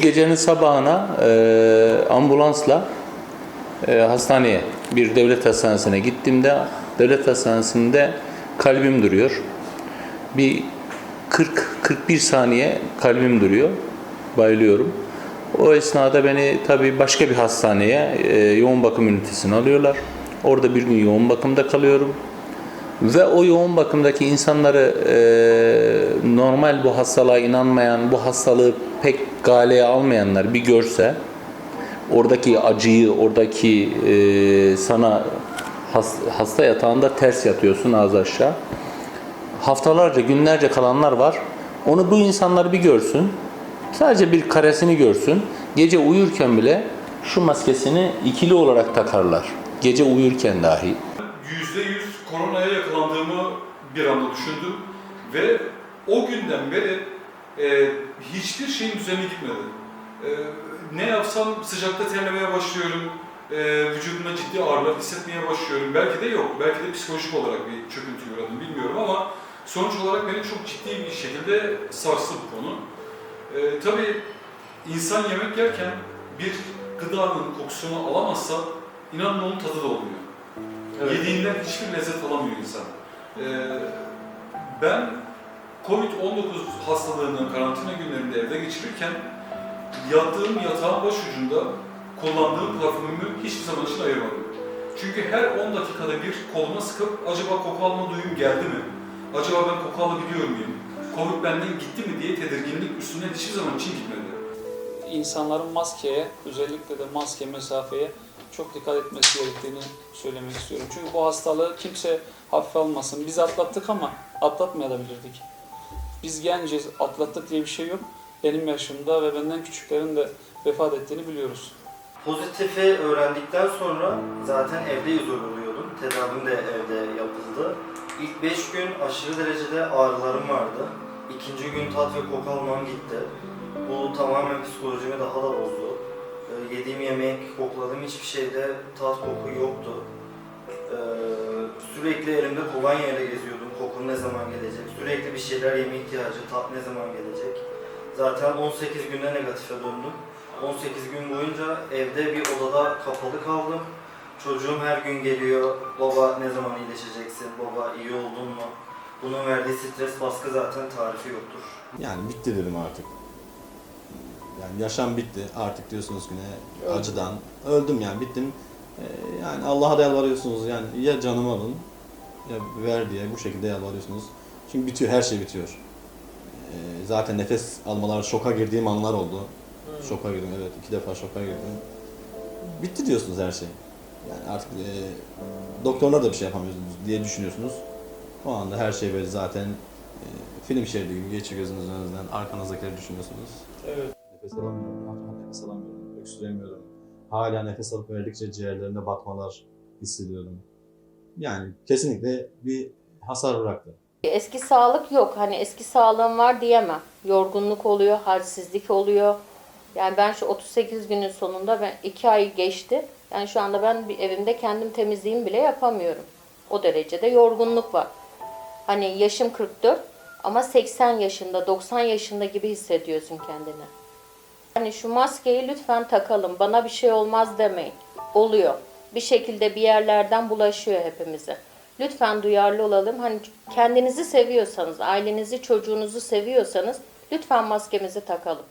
gecenin sabahına e, ambulansla e, hastaneye, bir devlet hastanesine gittiğimde devlet hastanesinde kalbim duruyor. Bir 40-41 saniye kalbim duruyor. Bayılıyorum. O esnada beni tabii başka bir hastaneye, e, yoğun bakım ünitesine alıyorlar. Orada bir gün yoğun bakımda kalıyorum. Ve o yoğun bakımdaki insanları e, normal bu hastalığa inanmayan, bu hastalığı pek galeye almayanlar bir görse, oradaki acıyı, oradaki e, sana has- hasta yatağında ters yatıyorsun ağzı aşağı. Haftalarca, günlerce kalanlar var. Onu bu insanlar bir görsün. Sadece bir karesini görsün. Gece uyurken bile şu maskesini ikili olarak takarlar. Gece uyurken dahi. %100 koronaya yakalandığımı bir anda düşündüm ve o günden beri e, hiçbir şeyin düzeni gitmedi. E, ne yapsam sıcakta terlemeye başlıyorum, e, vücudumda ciddi ağrılar hissetmeye başlıyorum. Belki de yok, belki de psikolojik olarak bir çöküntü uğradım bilmiyorum ama sonuç olarak beni çok ciddi bir şekilde sarstı bu konu. E, tabii insan yemek yerken bir gıdanın kokusunu alamazsa inanın onun tadı da olmuyor. Yediğinden hiçbir lezzet alamıyor insan. Ee, ben Covid-19 hastalığının karantina günlerinde evde geçirirken yattığım yatağın başucunda kullandığım parfümümü hiçbir zaman için ayırmadım. Çünkü her 10 dakikada bir koluma sıkıp acaba koku alma duyum geldi mi? Acaba ben koku alabiliyor muyum? Covid benden gitti mi diye tedirginlik üstünden hiçbir zaman için gitmedi. insanların maskeye, özellikle de maske mesafeye çok dikkat etmesi gerektiğini söylemek istiyorum. Çünkü bu hastalığı kimse hafife almasın. Biz atlattık ama atlatmayabilirdik. Biz genciz, atlattık diye bir şey yok. Benim yaşımda ve benden küçüklerin de vefat ettiğini biliyoruz. Pozitifi öğrendikten sonra zaten evde izole oluyordum. Tedavim de evde yapıldı. İlk 5 gün aşırı derecede ağrılarım vardı. İkinci gün tat ve koku almam gitti. Bu tamamen psikolojimi daha da bozdu. Ee, yediğim yemek, kokladığım hiçbir şeyde tat koku yoktu. Ee, sürekli elimde kolonya ile geziyordum. Koku ne zaman gelecek? Sürekli bir şeyler yeme ihtiyacı, tat ne zaman gelecek? Zaten 18 günde negatife döndüm. 18 gün boyunca evde bir odada kapalı kaldım. Çocuğum her gün geliyor, baba ne zaman iyileşeceksin, baba iyi oldun mu? Bunun verdiği stres baskı zaten tarifi yoktur. Yani bitti dedim artık. Yani yaşam bitti. Artık diyorsunuz ki ne acıdan. Öldüm yani bittim. Ee, yani Allah'a da yalvarıyorsunuz yani ya canımı alın ya ver diye bu şekilde yalvarıyorsunuz. Çünkü bitiyor her şey bitiyor. Ee, zaten nefes almalar şoka girdiğim anlar oldu. Şoka girdim evet iki defa şoka girdim. Bitti diyorsunuz her şey. Yani artık e, doktorlar da bir şey yapamıyorsunuz diye düşünüyorsunuz. O anda her şey böyle zaten e, film şeridi gibi geçiyor gözünüzün önünden. Arkanızdakileri düşünüyorsunuz. Evet. Nefes alamıyorum, rahat rahat nefes alamıyorum, öksüremiyorum. Hala nefes alıp verdikçe ciğerlerimde batmalar hissediyorum. Yani kesinlikle bir hasar bıraktı. Eski sağlık yok. Hani eski sağlığım var diyemem. Yorgunluk oluyor, halsizlik oluyor. Yani ben şu 38 günün sonunda ben 2 ay geçti. Yani şu anda ben bir evimde kendim temizliğimi bile yapamıyorum. O derecede yorgunluk var. Hani yaşım 44 ama 80 yaşında, 90 yaşında gibi hissediyorsun kendini. Hani şu maskeyi lütfen takalım. Bana bir şey olmaz demeyin. Oluyor. Bir şekilde bir yerlerden bulaşıyor hepimize. Lütfen duyarlı olalım. Hani kendinizi seviyorsanız, ailenizi, çocuğunuzu seviyorsanız lütfen maskemizi takalım.